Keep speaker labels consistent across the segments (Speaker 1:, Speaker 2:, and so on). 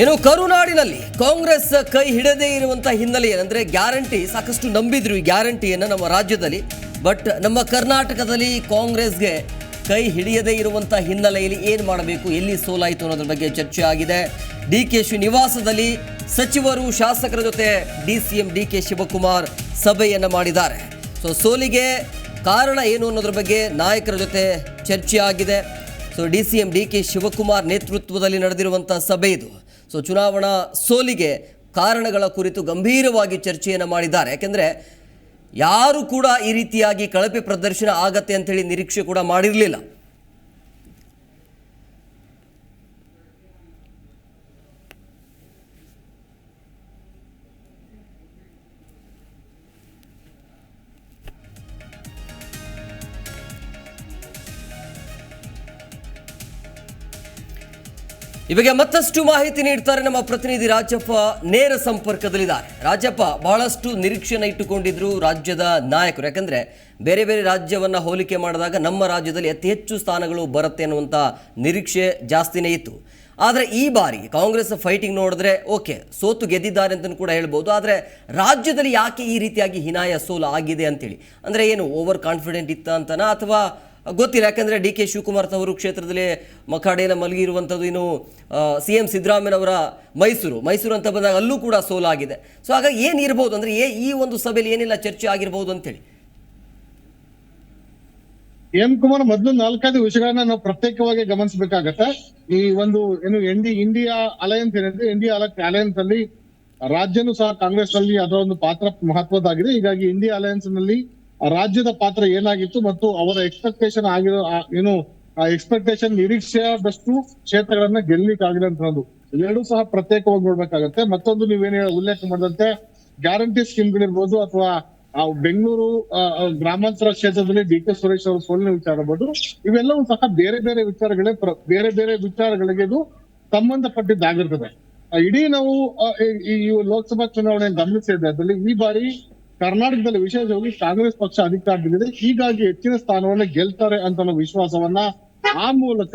Speaker 1: ಇನ್ನು ಕರುನಾಡಿನಲ್ಲಿ ಕಾಂಗ್ರೆಸ್ ಕೈ ಹಿಡದೇ ಇರುವಂತಹ ಹಿನ್ನೆಲೆ ಏನಂದ್ರೆ ಗ್ಯಾರಂಟಿ, ಸಾಕಷ್ಟು ನಂಬಿದ್ರು ಈ ಗ್ಯಾರಂಟಿಯನ್ನು ನಮ್ಮ ರಾಜ್ಯದಲ್ಲಿ. ಬಟ್ ನಮ್ಮ ಕರ್ನಾಟಕದಲ್ಲಿ ಕಾಂಗ್ರೆಸ್ಗೆ ಕೈ ಹಿಡಿಯದೇ ಇರುವಂಥ ಹಿನ್ನೆಲೆಯಲ್ಲಿ ಏನು ಮಾಡಬೇಕು, ಎಲ್ಲಿ ಸೋಲಾಯಿತು ಅನ್ನೋದ್ರ ಬಗ್ಗೆ ಚರ್ಚೆ ಆಗಿದೆ. ಡಿ ಕೆ ನಿವಾಸದಲ್ಲಿ ಸಚಿವರು, ಶಾಸಕರ ಜೊತೆ D C M D K Shivakumar ಸಭೆಯನ್ನು ಮಾಡಿದ್ದಾರೆ. ಸೊ ಸೋಲಿಗೆ ಕಾರಣ ಏನು ಅನ್ನೋದ್ರ ಬಗ್ಗೆ ನಾಯಕರ ಜೊತೆ ಚರ್ಚೆ ಆಗಿದೆ. So D C M D K Shivakumar ನೇತೃತ್ವದಲ್ಲಿ ನಡೆದಿರುವಂಥ ಸಭೆ ಇದು. ಸೊ ಚುನಾವಣಾ ಸೋಲಿಗೆ ಕಾರಣಗಳ ಕುರಿತು ಗಂಭೀರವಾಗಿ ಚರ್ಚೆಯನ್ನು ಮಾಡಿದ್ದಾರೆ. ಯಾಕೆಂದರೆ ಯಾರು ಕೂಡ ಈ ರೀತಿಯಾಗಿ ಕಳಪೆ ಪ್ರದರ್ಶನ ಆಗತ್ತೆ ಅಂತೇಳಿ ನಿರೀಕ್ಷೆ ಕೂಡ ಮಾಡಿರಲಿಲ್ಲ. ಬಗ್ಗೆ ಮತ್ತಷ್ಟು ಮಾಹಿತಿ ನೀಡ್ತಾರೆ ನಮ್ಮ ಪ್ರತಿನಿಧಿ ರಾಜಪ್ಪ ನೇರ ಸಂಪರ್ಕದಲ್ಲಿದ್ದಾರೆ. ರಾಜಪ್ಪ, ಬಹಳಷ್ಟು ನಿರೀಕ್ಷೆನ ಇಟ್ಟುಕೊಂಡಿದ್ರು ರಾಜ್ಯದ ನಾಯಕರು. ಯಾಕಂದ್ರೆ ಬೇರೆ ಬೇರೆ ರಾಜ್ಯವನ್ನ ಹೋಲಿಕೆ ಮಾಡಿದಾಗ ನಮ್ಮ ರಾಜ್ಯದಲ್ಲಿ ಅತಿ ಹೆಚ್ಚು ಸ್ಥಾನಗಳು ಬರುತ್ತೆ ಅನ್ನುವಂಥ ನಿರೀಕ್ಷೆ ಜಾಸ್ತಿನೇ ಇತ್ತು. ಆದರೆ ಈ ಬಾರಿ ಕಾಂಗ್ರೆಸ್ ಫೈಟಿಂಗ್ ನೋಡಿದ್ರೆ ಓಕೆ, ಸೋತು ಗೆದ್ದಿದ್ದಾರೆ ಅಂತಲೂ ಕೂಡ ಹೇಳ್ಬೋದು. ಆದರೆ ರಾಜ್ಯದಲ್ಲಿ ಯಾಕೆ ಈ ರೀತಿಯಾಗಿ ಹಿನಾಯ ಸೋಲು ಆಗಿದೆ ಅಂತೇಳಿ. ಅಂದರೆ ಏನು ಓವರ್ ಕಾನ್ಫಿಡೆಂಟ್ ಇತ್ತ ಅಂತನಾ ಅಥವಾ ಗೊತ್ತಿಲ್ಲ. ಯಾಕಂದರೆ ಡಿ ಕೆ ಶಿವಕುಮಾರ್ ತವರು ಕ್ಷೇತ್ರದಲ್ಲಿ ಮಖಾಡೇನ ಮಲಗಿರುವಂಥದ್ದು ಇನ್ನು ಸಿ ಎಂ ಸಿದ್ದರಾಮಯ್ಯನವರ ಮೈಸೂರು. ಮೈಸೂರು ಅಂತ ಬಂದಾಗ ಅಲ್ಲೂ ಕೂಡ ಸೋಲಾಗಿದೆ. ಸೊ ಆಗ ಏನು ಇರ್ಬೋದು ಅಂದರೆ ಏ, ಈ ಒಂದು ಸಭೆಯಲ್ಲಿ ಏನೆಲ್ಲ ಚರ್ಚೆ ಆಗಿರ್ಬೋದು ಅಂತೇಳಿ.
Speaker 2: ಎಂ ಕುಮಾರ್, ಮೊದಲು ನಾಲ್ಕೈದು ವಿಷಯಗಳನ್ನ ನಾವು ಪ್ರತ್ಯೇಕವಾಗಿ ಗಮನಿಸಬೇಕಾಗತ್ತೆ. ಈ ಒಂದು, ಏನು ಎಂಡಿ ಇಂಡಿಯಾ ಅಲಯನ್ಸ್ ಏನಿದೆ, ಇಂಡಿಯಾ ಅಲಯನ್ಸ್ ಅಲ್ಲಿ ರಾಜ್ಯನೂ ಸಹ ಕಾಂಗ್ರೆಸ್ ಅಲ್ಲಿ ಅದರ ಒಂದು ಪಾತ್ರ ಮಹತ್ವದ್ದಾಗಿದೆ. ಹೀಗಾಗಿ ಇಂಡಿಯಾ ಅಲಯನ್ಸ್ನಲ್ಲಿ ರಾಜ್ಯದ ಪಾತ್ರ ಏನಾಗಿತ್ತು ಮತ್ತು ಅವರ ಎಕ್ಸ್ಪೆಕ್ಟೇಷನ್ ಆಗಿರೋ ಆ ಏನು ಎಕ್ಸ್ಪೆಕ್ಟೇಷನ್ ನಿರೀಕ್ಷೆಯಾದಷ್ಟು ಕ್ಷೇತ್ರಗಳನ್ನ ಗೆಲ್ಲಿಕ್ ಆಗಿದೆ ಅಂತ ಎರಡೂ ಸಹ ಪ್ರತ್ಯೇಕವಾಗಿ ನೋಡ್ಬೇಕಾಗತ್ತೆ. ಮತ್ತೊಂದು ನೀವೇನು ಉಲ್ಲೇಖ ಮಾಡಿದಂತೆ ಗ್ಯಾರಂಟಿ ಸ್ಕೀಮ್ಗಳಿರ್ಬೋದು ಅಥವಾ ಆ ಬೆಂಗಳೂರು ಆ, ಆ, ಗ್ರಾಮಾಂತರ ಕ್ಷೇತ್ರದಲ್ಲಿ ಡಿ ಕೆ ಸುರೇಶ್ ಅವರ ಸೋಲಿನ ವಿಚಾರ ಇರ್ಬೋದು ಇವೆಲ್ಲವೂ ಸಹ ಬೇರೆ ಬೇರೆ ವಿಚಾರಗಳೇ ಬೇರೆ ಬೇರೆ ವಿಚಾರಗಳಿಗೆ ಇದು ಸಂಬಂಧಪಟ್ಟಿದ್ದಾಗಿರ್ತದೆ. ಆ, ಇಡೀ ನಾವು ಆ, ಈ- ಲೋಕಸಭಾ ಚುನಾವಣೆ ಗಮನಿಸಿದ್ರೆ ಅದರಲ್ಲಿ ಈ ಬಾರಿ ಕರ್ನಾಟಕದಲ್ಲಿ ವಿಶೇಷವಾಗಿ ಕಾಂಗ್ರೆಸ್ ಪಕ್ಷ ಅಧಿಕಾರದಲ್ಲಿದೆ, ಹೀಗಾಗಿ ಹೆಚ್ಚಿನ ಸ್ಥಾನವನ್ನ ಗೆಲ್ತಾರೆ ಅಂತ ಅನ್ನೋ ವಿಶ್ವಾಸವನ್ನ ಆ ಮೂಲಕ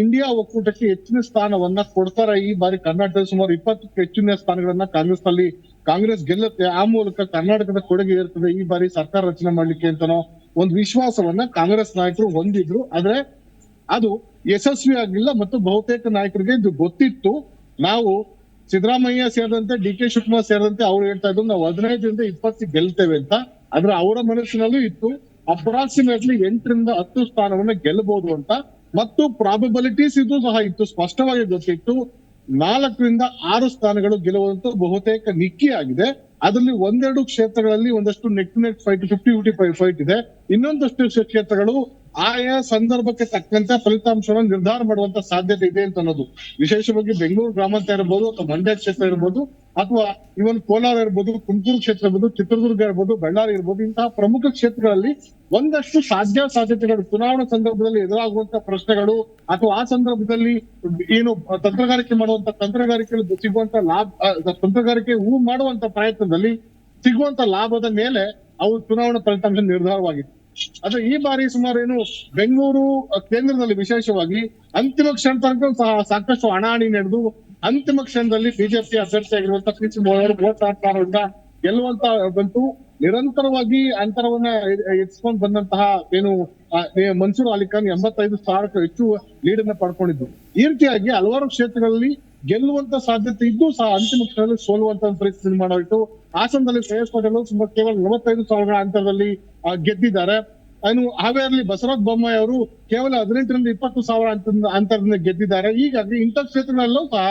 Speaker 2: ಇಂಡಿಯಾ ಒಕ್ಕೂಟಕ್ಕೆ ಹೆಚ್ಚಿನ ಸ್ಥಾನವನ್ನ ಕೊಡ್ತಾರೆ. ಈ ಬಾರಿ ಕರ್ನಾಟಕದಲ್ಲಿ ಸುಮಾರು ಇಪ್ಪತ್ತಕ್ಕೂ ಹೆಚ್ಚಿನ ಸ್ಥಾನಗಳನ್ನ ಕಾಂಗ್ರೆಸ್ನಲ್ಲಿ ಕಾಂಗ್ರೆಸ್ ಗೆಲ್ಲುತ್ತೆ. ಆ ಮೂಲಕ ಕರ್ನಾಟಕದ ಕೊಡುಗೆ ಇರ್ತದೆ. ಈ ಬಾರಿ ಸರ್ಕಾರ ರಚನೆ ಮಾಡ್ಲಿಕ್ಕೆ ಅಂತನೋ ಒಂದು ವಿಶ್ವಾಸವನ್ನ ಕಾಂಗ್ರೆಸ್ ನಾಯಕರು ಹೊಂದಿದ್ರು. ಆದ್ರೆ ಅದು ಯಶಸ್ವಿ ಆಗಿಲ್ಲ ಮತ್ತು ಬಹುತೇಕ ನಾಯಕರಿಗೆ ಇದು ಗೊತ್ತಿತ್ತು. ನಾವು ಸಿದ್ದರಾಮಯ್ಯ ಸೇರಿದಂತೆ ಡಿ ಕೆ ಶಿವಕುಮಾರ್ ಸೇರಿದಂತೆ ಅವ್ರು ಹೇಳ್ತಾ ಇದ್ರು, ನಾವು ಹದಿನೈದರಿಂದ ಇಪ್ಪತ್ತು ಗೆಲ್ತೇವೆ ಅಂತ. ಆದ್ರೆ ಅವರ ಮನಸ್ಸಿನಲ್ಲೂ ಇತ್ತು ಅಪ್ರಾಕ್ಸಿಮೇಟ್ಲಿ ಎಂಟರಿಂದ ಹತ್ತು ಸ್ಥಾನವನ್ನ ಗೆಲ್ಲಬಹುದು ಅಂತ. ಮತ್ತು ಪ್ರಾಬಬಿಲಿಟೀಸ್ ಇದು ಸಹ ಇತ್ತು, ಸ್ಪಷ್ಟವಾಗಿ ಗೊತ್ತಿತ್ತು. ನಾಲ್ಕರಿಂದ ಆರು ಸ್ಥಾನಗಳು ಗೆಲ್ಲುವಂತೂ ಬಹುತೇಕ ನಿಕ್ಕಿ ಆಗಿದೆ. ಅದರಲ್ಲಿ ಒಂದೆರಡು ಕ್ಷೇತ್ರಗಳಲ್ಲಿ ಒಂದಷ್ಟು net net fight fifty fifty five fight ಇದೆ. ಇನ್ನೊಂದಷ್ಟು ಕ್ಷೇತ್ರಗಳು ಆಯಾ ಸಂದರ್ಭಕ್ಕೆ ತಕ್ಕಂತೆ ಫಲಿತಾಂಶವನ್ನು ನಿರ್ಧಾರ ಮಾಡುವಂತ ಸಾಧ್ಯತೆ ಇದೆ ಅಂತ ಅನ್ನೋದು. ವಿಶೇಷವಾಗಿ ಬೆಂಗಳೂರು ಗ್ರಾಮಾಂತರ ಇರ್ಬೋದು ಅಥವಾ ಮಂಡ್ಯ ಕ್ಷೇತ್ರ ಇರ್ಬೋದು ಅಥವಾ ಇವನ್ ಕೋಲಾರ ಇರ್ಬೋದು ತುಮಕೂರು ಕ್ಷೇತ್ರ ಇರ್ಬೋದು, ಚಿತ್ರದುರ್ಗ ಇರ್ಬೋದು, ಬಳ್ಳಾರಿ ಇರ್ಬೋದು, ಇಂತಹ ಪ್ರಮುಖ ಕ್ಷೇತ್ರಗಳಲ್ಲಿ ಒಂದಷ್ಟು ಸಾಧ್ಯ ಸಾಧ್ಯತೆಗಳು ಚುನಾವಣಾ ಸಂದರ್ಭದಲ್ಲಿ ಎದುರಾಗುವಂತ ಪ್ರಶ್ನೆಗಳು ಅಥವಾ ಆ ಸಂದರ್ಭದಲ್ಲಿ ಏನು ತಂತ್ರಗಾರಿಕೆ ಮಾಡುವಂತ ತಂತ್ರಗಾರಿಕೆಯಲ್ಲಿ ಸಿಗುವಂತ ಲಾಭ ತಂತ್ರಗಾರಿಕೆ ಹೂ ಮಾಡುವಂತ ಪ್ರಯತ್ನದಲ್ಲಿ ಸಿಗುವಂತ ಲಾಭದ ಮೇಲೆ ಅವು ಚುನಾವಣಾ ಫಲಿತಾಂಶ ನಿರ್ಧಾರವಾಗಿತ್ತು. ಆದ್ರೆ ಈ ಬಾರಿ ಸುಮಾರು ಏನು ಬೆಂಗಳೂರು, ಕೇಂದ್ರದಲ್ಲಿ ವಿಶೇಷವಾಗಿ ಅಂತಿಮ ಕ್ಷಣ ತನಕ ಸಹ ಸಾಕಷ್ಟು ಹಣಾಹಣಿ ನಡೆದು ಅಂತಿಮ ಕ್ಷಣದಲ್ಲಿ ಬಿಜೆಪಿ ಅಭ್ಯರ್ಥಿ ಆಗಿರುವಂತ ಪಿ ಸಿ ವೋಟ್ ಗೆಲ್ಲುವಂತ ಬಂತು. ನಿರಂತರವಾಗಿ ಅಂತರವನ್ನ ಎತ್ಸ್ಕೊಂಡ್ ಬಂದಂತಹ ಏನು ಮನ್ಸೂರ್ ಅಲಿಖಾನ್ ಎಂಬತ್ತೈದು ಸಾವಿರಕ್ಕೂ ಹೆಚ್ಚು ಲೀಡ್ ಅನ್ನ ಪಡ್ಕೊಂಡಿದ್ರು ಈ ರೀತಿಯಾಗಿ ಹಲವಾರು ಕ್ಷೇತ್ರಗಳಲ್ಲಿ ಗೆಲ್ಲುವಂತ ಸಾಧ್ಯತೆ ಇದ್ದು ಸಹ ಅಂತಿಮ ಕ್ಷಣದಲ್ಲಿ ಸೋಲುವಂತ ಪರಿಸ್ಥಿತಿ ಮಾಡೋಯ್ತು ಹಾಸನದಲ್ಲಿ ಶ್ರೇಯಸ್ ಪಟೇಲ್ ಸುಮಾರು ಕೇವಲ ನಲವತ್ತೈದು ಸಾವಿರಗಳ ಅಂತರದಲ್ಲಿ ಗೆದ್ದಿದ್ದಾರೆ. ಇನ್ನು ಹಾವೇರಿಯಲ್ಲಿ ಬಸವರಾಜ ಬೊಮ್ಮಾಯಿ ಅವರು ಕೇವಲ ಹದಿನೆಂಟರಿಂದ ಇಪ್ಪತ್ತು ಸಾವಿರ ಅಂತರದ ಅಂತರದಿಂದ ಗೆದ್ದಿದ್ದಾರೆ. ಹೀಗಾಗಿ ಇಂಥ ಕ್ಷೇತ್ರಗಳಲ್ಲೂ ಸಹ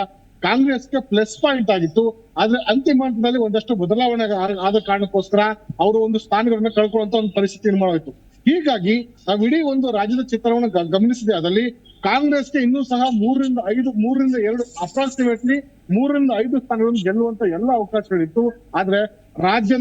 Speaker 2: ಕಾಂಗ್ರೆಸ್ಗೆ ಪ್ಲಸ್ ಪಾಯಿಂಟ್ ಆಗಿತ್ತು. ಆದ್ರೆ ಅಂತಿಮ ಹಂತದಲ್ಲಿ ಒಂದಷ್ಟು ಬದಲಾವಣೆ ಆದ ಕಾರಣಕ್ಕೋಸ್ಕರ ಅವರು ಒಂದು ಸ್ಥಾನಗಳನ್ನ ಕಳ್ಕೊಳ್ಳುವಂತ ಒಂದು ಪರಿಸ್ಥಿತಿ ನಿರ್ಮಾಣವಾಯಿತು ಹೀಗಾಗಿ ನಾವು ಇಡೀ ಒಂದು ರಾಜ್ಯದ ಚಿತ್ರವನ್ನು ಗಮನಿಸಿದೆ. ಅದರಲ್ಲಿ ಕಾಂಗ್ರೆಸ್ಗೆ ಇನ್ನೂ ಸಹ ಮೂರರಿಂದ ಐದು, ಮೂರರಿಂದ ಎರಡು ಅಪ್ರಾಕ್ಸಿಮೇಟ್ಲಿ ಮೂರರಿಂದ ಐದು ಸ್ಥಾನಗಳನ್ನು ಗೆಲ್ಲುವಂತ ಎಲ್ಲ ಅವಕಾಶಗಳಿತ್ತು. ಆದ್ರೆ ರಾಜ್ಯ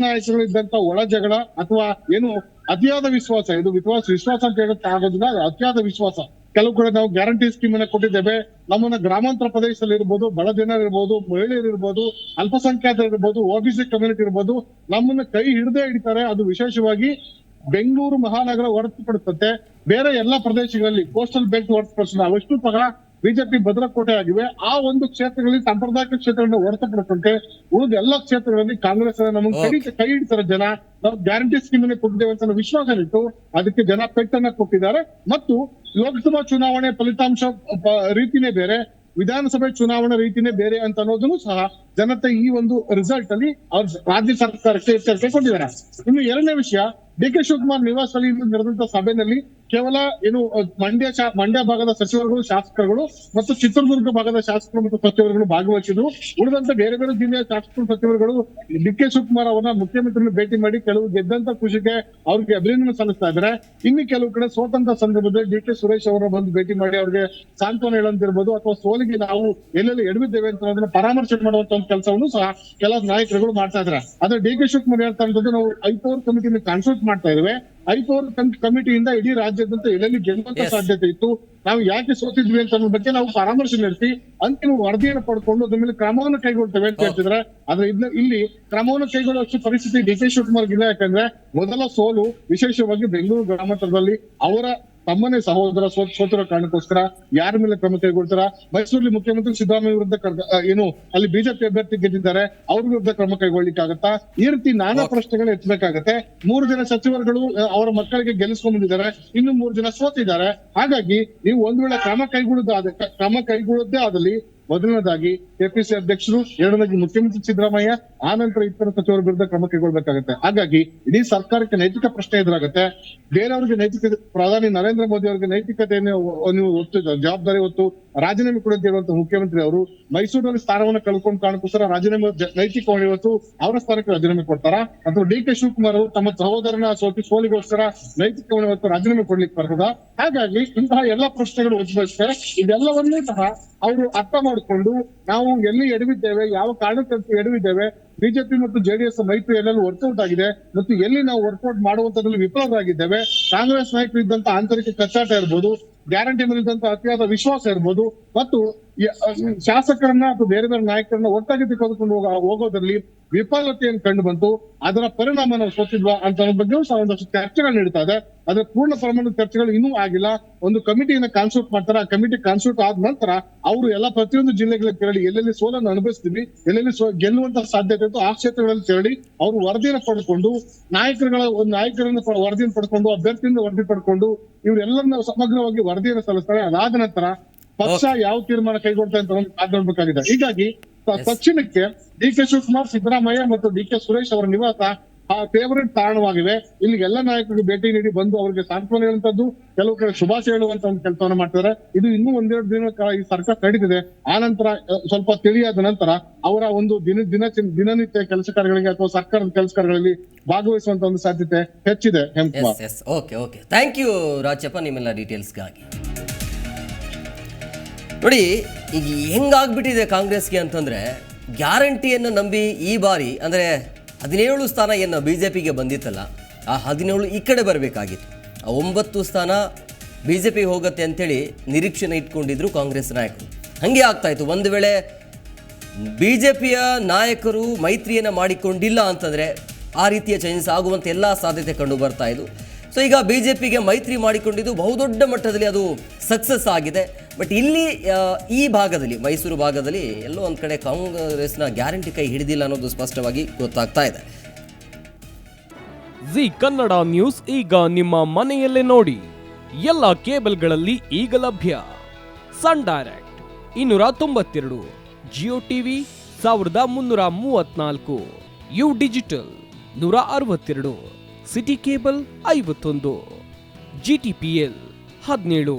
Speaker 2: ಇದ್ದಂತ ಒಳ ಜಗಳ ಅಥವಾ ಏನು ಅತಿಯಾದ ವಿಶ್ವಾಸ, ಇದು ವಿಶ್ವಾಸ ವಿಶ್ವಾಸ ಅಂತ ಹೇಳಕ್ಕೆ ಆಗೋದಿಲ್ಲ ಅತಿಯಾದ ವಿಶ್ವಾಸ. ಕೆಲವು ಕಡೆ ನಾವು ಗ್ಯಾರಂಟಿ ಸ್ಕೀಮ್ ಅನ್ನ ಕೊಟ್ಟಿದ್ದೇವೆ. ನಮ್ಮನ್ನ ಗ್ರಾಮಾಂತರ ಪ್ರದೇಶದಲ್ಲಿ ಇರ್ಬೋದು ಬಡ ಜನರಿರ್ಬೋದು ಮಹಿಳೆಯರಿರ್ಬೋದು ಅಲ್ಪಸಂಖ್ಯಾತರಿರ್ಬೋದು ಇರ್ಬೋದು, ಅಲ್ಪಸಂಖ್ಯಾತರು ಇರ್ಬೋದು ಒಬಿಸಿ ಕಮ್ಯುನಿಟಿ ಇರ್ಬೋದು, ನಮ್ಮನ್ನ ಕೈ ಹಿಡದೇ ಹಿಡಿತಾರೆ. ಅದು ವಿಶೇಷವಾಗಿ ಬೆಂಗಳೂರು ಮಹಾನಗರ ಹೊರತುಪಡಿಸುತ್ತೆ. ಬೇರೆ ಎಲ್ಲ ಪ್ರದೇಶಗಳಲ್ಲಿ ಕೋಸ್ಟಲ್ ಬೆಲ್ಟ್ ಹೊರತುಪಡಿಸಿದ ವಿಷ್ಣು ಸಹ ಬಿಜೆಪಿ ಭದ್ರಕೋಟೆ ಆಗಿವೆ. ಆ ಒಂದು ಕ್ಷೇತ್ರಗಳಲ್ಲಿ ಸಾಂಪ್ರದಾಯಿಕ ಕ್ಷೇತ್ರಗಳನ್ನು ಹೊರತುಪಡಿಸಂತೆ ಉಳಿದ ಎಲ್ಲ ಕ್ಷೇತ್ರಗಳಲ್ಲಿ ಕಾಂಗ್ರೆಸ್ ನಮಗೆ ಕೈ ಕೈ ಹಿಡಿತಾರೆ ಜನ ನಾವು ಗ್ಯಾರಂಟಿ ಸ್ಕೀಮ್ ಅನ್ನು ಕೊಟ್ಟಿದ್ದೇವೆ ಅಂತ ವಿಶ್ವಾಸ ಇಟ್ಟು ಅದಕ್ಕೆ ಜನ ಪೆಟ್ಟನ್ನ ಕೊಟ್ಟಿದ್ದಾರೆ. ಮತ್ತು ಲೋಕಸಭಾ ಚುನಾವಣೆ ಫಲಿತಾಂಶ ರೀತಿನೇ ಬೇರೆ. ವಿಧಾನಸಭೆ ಚುನಾವಣಾ ರೀತಿನೇ ಬೇರೆ ಅಂತ ಅನ್ನೋದನ್ನು ಸಹ ಜನತೆ ಈ ಒಂದು ರಿಸಲ್ಟ್ ಅಲ್ಲಿ ಅವ್ರ ರಾಜ್ಯ ಸರ್ಕಾರಕ್ಕೆ ಎಚ್ಚರಿಕೆ ಕೊಟ್ಟಿದ್ದಾರೆ ಇನ್ನು ಎರಡನೇ ವಿಷಯ, ಡಿ ಕೆ ಶಿವಕುಮಾರ್ ನಿವಾಸದಲ್ಲಿ ನಡೆದಂತ ಸಭೆಯಲ್ಲಿ ಕೇವಲ ಏನು ಮಂಡ್ಯ ಮಂಡ್ಯ ಭಾಗದ ಸಚಿವರುಗಳು, ಶಾಸಕರುಗಳು ಮತ್ತು ಚಿತ್ರದುರ್ಗ ಭಾಗದ ಶಾಸಕರು ಮತ್ತು ಸಚಿವರುಗಳು ಭಾಗವಹಿಸಿದ್ರು. ಉಳಿದಂತೆ ಬೇರೆ ಬೇರೆ ಜಿಲ್ಲೆಯ ಶಾಸಕರು, ಸಚಿವರುಗಳು ಡಿ ಕೆ ಶಿವಕುಮಾರ್ ಅವರನ್ನ ಮುಖ್ಯಮಂತ್ರಿಗಳು ಭೇಟಿ ಮಾಡಿ ಕೆಲವು ಗೆದ್ದಂತ ಖುಷಿಗೆ ಅವ್ರಿಗೆ ಅಭಿನಂದನೆ ಸಲ್ಲಿಸ್ತಾ ಇದ್ದಾರೆ. ಇನ್ನು ಕೆಲವು ಕಡೆ ಸೋತಂತ ಸಂದರ್ಭದಲ್ಲಿ ಡಿ ಕೆ ಸುರೇಶ್ ಅವರ ಬಂದು ಭೇಟಿ ಮಾಡಿ ಅವ್ರಿಗೆ ಸಾಂತ್ವನ ಹೇಳಂತಿರ್ಬೋದು ಅಥವಾ ಸೋಲಿಗೆ ನಾವು ಎಲ್ಲೆಲ್ಲಿ ಎಡವಿದ್ದೇವೆ ಅಂತ ಪರಾಮರ್ಶೆ ಮಾಡುವಂತ ಕೆಲಸವನ್ನು ಸಹ ಕೆಲವು ನಾಯಕರುಗಳು ಮಾಡ್ತಾ ಇದ್ದಾರೆ. ಆದ್ರೆ ಡಿ ಕೆ ಶಿವಕುಮಾರ್ ಹೇಳ್ತಾ ಇರೋದು ನಾವು ಐಪವರ್ ಕಮಿಟಿನ ಕನ್ಸಲ್ಟ್ ಮಾಡ್ತಾ ಇದ್ದೇವೆ. ಐಪವರ್ ಕಮಿಟಿಯಿಂದ ಇಡೀ ರಾಜ್ಯದಂತ ಎಲ್ಲೆಲ್ಲಿ ಗೆಲ್ಲುವಂತ ಸಾಧ್ಯತೆ ಇತ್ತು ನಾವು ಯಾಕೆ ಸೋತಿದ್ವಿ ಅಂತ ಅನ್ನೋ ಬಗ್ಗೆ ನಾವು ಪರಾಮರ್ಶೆ ನಡೆಸಿ ಅಂತಿಮ ವರದಿಯನ್ನು ಪಡ್ಕೊಂಡು ಅದ್ರ ಮೇಲೆ ಕ್ರಮವನ್ನು ಕೈಗೊಳ್ತೇವೆ ಅಂತ ಹೇಳ್ತಿದ್ರೆ ಆದ್ರೆ ಇದ್ನ ಇಲ್ಲಿ ಕ್ರಮವನ್ನು ಕೈಗೊಳ್ಳುವಷ್ಟು ಪರಿಸ್ಥಿತಿ ಡಿ ಕೆ ಶಿವಕುಮಾರ್ ಇಲ್ಲ ಯಾಕಂದ್ರೆ ಮೊದಲ ಸೋಲು ವಿಶೇಷವಾಗಿ ಬೆಂಗಳೂರು ಗ್ರಾಮಾಂತರದಲ್ಲಿ ಅವರ ತಮ್ಮನೇ ಸಹೋದರ ಸೋ ಸೋತಿರೋ ಕಾರಣಕ್ಕೋಸ್ಕರ ಯಾರ ಮೇಲೆ ಕ್ರಮ ಕೈಗೊಳ್ತಾರ? ಮೈಸೂರಲ್ಲಿ ಮುಖ್ಯಮಂತ್ರಿ ಸಿದ್ದರಾಮಯ್ಯ ವಿರುದ್ಧ ಏನು ಅಲ್ಲಿ ಬಿಜೆಪಿ ಅಭ್ಯರ್ಥಿ ಗೆದ್ದಿದ್ದಾರೆ ಅವ್ರ ವಿರುದ್ಧ ಕ್ರಮ ಕೈಗೊಳ್ಳಿಕ್ಕಾಗತ್ತಾ? ಈ ರೀತಿ ನಾನಾ ಪ್ರಶ್ನೆಗಳು ಎತ್ತಬೇಕಾಗತ್ತೆ. ಮೂರು ಜನ ಸಚಿವರುಗಳು ಅವರ ಮಕ್ಕಳಿಗೆ ಗೆಲ್ಲಿಸ್ಕೊಂಡ್ ಬಂದಿದ್ದಾರೆ ಇನ್ನು ಮೂರು ಜನ ಸೋತಿದ್ದಾರೆ. ಹಾಗಾಗಿ ನೀವು ಒಂದ್ ವೇಳೆ ಕ್ರಮ ಕೈಗೊಳ್ಳೋದಾದ ಕ್ರಮ ಕೈಗೊಳ್ಳೋದೇ ಆದಲ್ಲಿ ಮೊದಲನೇದಾಗಿ ಕೆಪಿಸಿ ಅಧ್ಯಕ್ಷರು, ಎರಡನೇದಾಗಿ ಮುಖ್ಯಮಂತ್ರಿ ಸಿದ್ದರಾಮಯ್ಯ, ಆ ನಂತರ ಇತರ ಸಚಿವರ ವಿರುದ್ಧ ಕ್ರಮ ಕೈಗೊಳ್ಬೇಕಾಗತ್ತೆ. ಹಾಗಾಗಿ ಇಡೀ ಸರ್ಕಾರಕ್ಕೆ ನೈತಿಕ ಪ್ರಶ್ನೆ ಎದುರಾಗುತ್ತೆ. ಬೇರೆಯವರಿಗೆ ನೈತಿಕ, ಪ್ರಧಾನಿ ನರೇಂದ್ರ ಮೋದಿ ಅವರಿಗೆ ನೈತಿಕತೆಯನ್ನು ನೀವು ಒತ್ತು, ಜವಾಬ್ದಾರಿ ಹೊತ್ತು ರಾಜೀನಾಮೆ ಕೊಡಿ ಮುಖ್ಯಮಂತ್ರಿ ಅವರು ಮೈಸೂರಿನಲ್ಲಿ ಸ್ಥಾನವನ್ನು ಕಳ್ಕೊಂಡು ಕಾರಣಕ್ಕೋಸ್ಕರ ರಾಜೀನಾಮೆ ನೈತಿಕ ಹೊತ್ತು ಅವರ ಸ್ಥಾನಕ್ಕೆ ರಾಜೀನಾಮೆ ಕೊಡ್ತಾರ. ಅಥವಾ ಡಿ ಕೆ ಶಿವಕುಮಾರ್ ಅವರು ತಮ್ಮ ಸಹೋದರನ ಸೋತಿ ಸೋಲಿಗೋಸ್ಕರ ನೈತಿಕ ಹೊತ್ತು ರಾಜೀನಾಮೆ ಕೊಡ್ಲಿಕ್ಕೆ ಬರ್ತದ ಹಾಗಾಗಿ ಇಂತಹ ಎಲ್ಲ ಪ್ರಶ್ನೆಗಳು ಉದ್ಭವಿಸ್ತವೆ ಇದೆಲ್ಲವನ್ನೂ ಸಹ ಅವರು ಅರ್ಥ ಮಾಡಿಕೊಂಡು ನಾವು ಎಲ್ಲಿ ಎಡವಿದ್ದೇವೆ, ಯಾವ ಕಾರಣಕ್ಕೆ ಎಡವಿದ್ದೇವೆ, ಬಿಜೆಪಿ ಮತ್ತು ಜೆಡಿಎಸ್ ಮೈತ್ರಿ ಎಲ್ಲೆಲ್ಲೂ ವರ್ಕೌಟ್ ಆಗಿದೆ ಮತ್ತು ಎಲ್ಲಿ ನಾವು ವರ್ಕೌಟ್ ಮಾಡುವಂತದ್ರಲ್ಲಿ ವಿಫಲರಾಗಿದ್ದೇವೆ, ಕಾಂಗ್ರೆಸ್ ನಾಯಕರು ಇದ್ದಂತ ಆಂತರಿಕ ಕಚ್ಚಾಟ ಇರ್ಬೋದು ಗ್ಯಾರಂಟಿ ಮೇಲಿದ್ದಂತಹ ಅತಿಯಾದ ವಿಶ್ವಾಸ ಇರ್ಬೋದು, ಮತ್ತು ಶಾಸಕರನ್ನ ಅಥವಾ ಬೇರೆ ಬೇರೆ ನಾಯಕರನ್ನ ಒಟ್ಟಾಗಿ ತೆಗೆದುಕೊಂಡು ಹೋಗೋದ್ರಲ್ಲಿ ವಿಫಲತೆಯನ್ನು ಕಂಡು ಬಂತು. ಅದರ ಪರಿಣಾಮ ನಾವು ಸೋತಿದ್ವಾ ಅಂತ ಅನ್ನೋ ಬಗ್ಗೆಯೂ ಸಹ ಒಂದಷ್ಟು ಚರ್ಚೆಗಳು ನಡೀತಾ ಇದೆ. ಅದ್ರ ಪೂರ್ಣ ಪ್ರಮಾಣದ ಚರ್ಚೆಗಳು ಇನ್ನೂ ಆಗಿಲ್ಲ. ಒಂದು ಕಮಿಟಿಯನ್ನ ಕಾನ್ಸ್ಟಿಟ್ಯೂಟ್ ಮಾಡ್ತಾರೆ. ಆ ಕಮಿಟಿ ಕಾನ್ಸ್ಟಿಟ್ಯೂಟ್ ಆದ ನಂತರ ಅವರು ಎಲ್ಲ ಪ್ರತಿಯೊಂದು ಜಿಲ್ಲೆಗಳಿಗೆ ತೆರಳಿ ಎಲ್ಲೆಲ್ಲಿ ಸೋಲನ್ನು ಅನುಭವಿಸ್ತೀವಿ ಎಲ್ಲೆಲ್ಲಿ ಸೋ ಗೆಲ್ಲುವಂತ ಸಾಧ್ಯತೆ ಇತ್ತು ಆ ಕ್ಷೇತ್ರಗಳಲ್ಲಿ ತೆರಳಿ ಅವರು ವರದಿಯನ್ನು ಪಡ್ಕೊಂಡು ನಾಯಕರುಗಳ ಒಂದು ನಾಯಕರನ್ನ ವರದಿಯನ್ನು ಪಡ್ಕೊಂಡು ಅಭ್ಯರ್ಥಿಯಿಂದ ವರದಿ ಪಡ್ಕೊಂಡು ಇವರೆಲ್ಲರನ್ನ ಸಮಗ್ರವಾಗಿ ವರದಿಯನ್ನು ಸಲ್ಲಿಸ್ತಾರೆ. ಅದಾದ ನಂತರ ಪಕ್ಷ ಯಾವ ತೀರ್ಮಾನ ಕೈಗೊಳ್ತಾ ಅಂತ ಒಂದು ಕಾದ್ ನೋಡ್ಬೇಕಾಗಿದೆ ಹೀಗಾಗಿ ತಕ್ಷಣಕ್ಕೆ ಡಿ ಕೆ ಶಿವಕುಮಾರ್ ಸಿದ್ದರಾಮಯ್ಯ ಮತ್ತು ಡಿ ಕೆ ಸುರೇಶ್ ಅವರ ನಿವಾಸ ಆ ಫೇವರೇಟ್ ತಾಣವಾಗಿವೆ. ಇಲ್ಲಿ ಎಲ್ಲ ನಾಯಕರಿಗೆ ಭೇಟಿ ನೀಡಿ ಬಂದು ಅವರಿಗೆ ಸಾಂತ್ವನ ಹೇಳುವಂತದ್ದು ಕೆಲವು ಕಡೆ ಶುಭಾಶಯ ಹೇಳುವಂತ ಒಂದು ಕೆಲಸವನ್ನು ಮಾಡ್ತಾರೆ ಇದು ಇನ್ನೂ ಒಂದೆರಡು ದಿನ ಕಾಲ ಈ ಸರ್ಕಾರ ನಡೀತಿದೆ ಆ ನಂತರ ಸ್ವಲ್ಪ ತಿಳಿಯಾದ ನಂತರ ಅವರ ಒಂದು ದಿನ ದಿನ ದಿನನಿತ್ಯ ಕೆಲಸ ಕಾರ್ಯಗಳಿಗೆ ಅಥವಾ ಸರ್ಕಾರದ ಕೆಲಸ ಕಾರ್ಯಗಳಲ್ಲಿ ಭಾಗವಹಿಸುವಂತ ಒಂದು ಸಾಧ್ಯತೆ ಹೆಚ್ಚಿದೆ
Speaker 1: okay okay thank you Rajappa ನಿಮ್ಮೆಲ್ಲ ಡೀಟೇಲ್ಸ್ಗಾಗಿ ನೋಡಿ, ಈಗ ಹೆಂಗಾಗ್ಬಿಟ್ಟಿದೆ ಕಾಂಗ್ರೆಸ್ಗೆ ಅಂತಂದರೆ ಗ್ಯಾರಂಟಿಯನ್ನು ನಂಬಿ ಈ ಬಾರಿ, ಅಂದರೆ ಹದಿನೇಳು ಸ್ಥಾನ ಏನು ಬಿ ಜೆ ಪಿಗೆ ಬಂದಿತ್ತಲ್ಲ, ಆ ಹದಿನೇಳು ಈ ಕಡೆ ಬರಬೇಕಾಗಿತ್ತು. ಆ ಒಂಬತ್ತು ಸ್ಥಾನ ಬಿ ಜೆ ಪಿಗೆ ಹೋಗುತ್ತೆ ಅಂತೇಳಿ ನಿರೀಕ್ಷೆನ ಇಟ್ಕೊಂಡಿದ್ರು ಕಾಂಗ್ರೆಸ್ ನಾಯಕರು. ಹಾಗೆ ಆಗ್ತಾಯಿತ್ತು. ಒಂದು ವೇಳೆ ಬಿ ಜೆ ಪಿಯ ನಾಯಕರು ಮೈತ್ರಿಯನ್ನು ಮಾಡಿಕೊಂಡಿಲ್ಲ ಅಂತಂದರೆ ಆ ರೀತಿಯ ಚೇಂಜಸ್ ಆಗುವಂಥ ಎಲ್ಲ ಸಾಧ್ಯತೆ ಕಂಡು ಬರ್ತಾ ಇದ್ದು ಸೊ, ಈಗ ಬಿ ಜೆ ಪಿಗೆ ಮೈತ್ರಿ ಮಾಡಿಕೊಂಡಿದ್ದು ಬಹುದೊಡ್ಡ ಮಟ್ಟದಲ್ಲಿ ಅದು ಸಕ್ಸಸ್ ಆಗಿದೆ. ಬಟ್ ಇಲ್ಲಿ ಈ ಭಾಗದಲ್ಲಿ, ಮೈಸೂರು ಭಾಗದಲ್ಲಿ ಎಲ್ಲೋ ಒಂದು ಕಡೆ ಕಾಂಗ್ರೆಸ್ನ ಗ್ಯಾರಂಟಿ ಕೈ ಹಿಡಿದಿಲ್ಲ ಅನ್ನೋದು ಸ್ಪಷ್ಟವಾಗಿ ಗೊತ್ತಾಗ್ತಾ ಇದೆ.
Speaker 3: ಜಿ ಕನ್ನಡ ನ್ಯೂಸ್ ಈಗ ನಿಮ್ಮ ಮನೆಯಲ್ಲೇ ನೋಡಿ. ಎಲ್ಲ ಕೇಬಲ್ಗಳಲ್ಲಿ ಈಗ ಲಭ್ಯ. ಸನ್ ಡೈರೆಕ್ಟ್ ಇನ್ನೂರ ತೊಂಬತ್ತೆರಡು, ಜಿಯೋ ಟಿವಿ ಸಾವಿರದ ಮುನ್ನೂರ ಮೂವತ್ನಾಲ್ಕು ಯು ಡಿಜಿಟಲ್ ನೂರ ಅರವತ್ತೆರಡು, ಸಿಟಿ ಕೇಬಲ್ ಐವತ್ತೊಂದು, ಜಿ ಟಿ ಪಿ ಎಲ್ ಹದಿನೇಳು.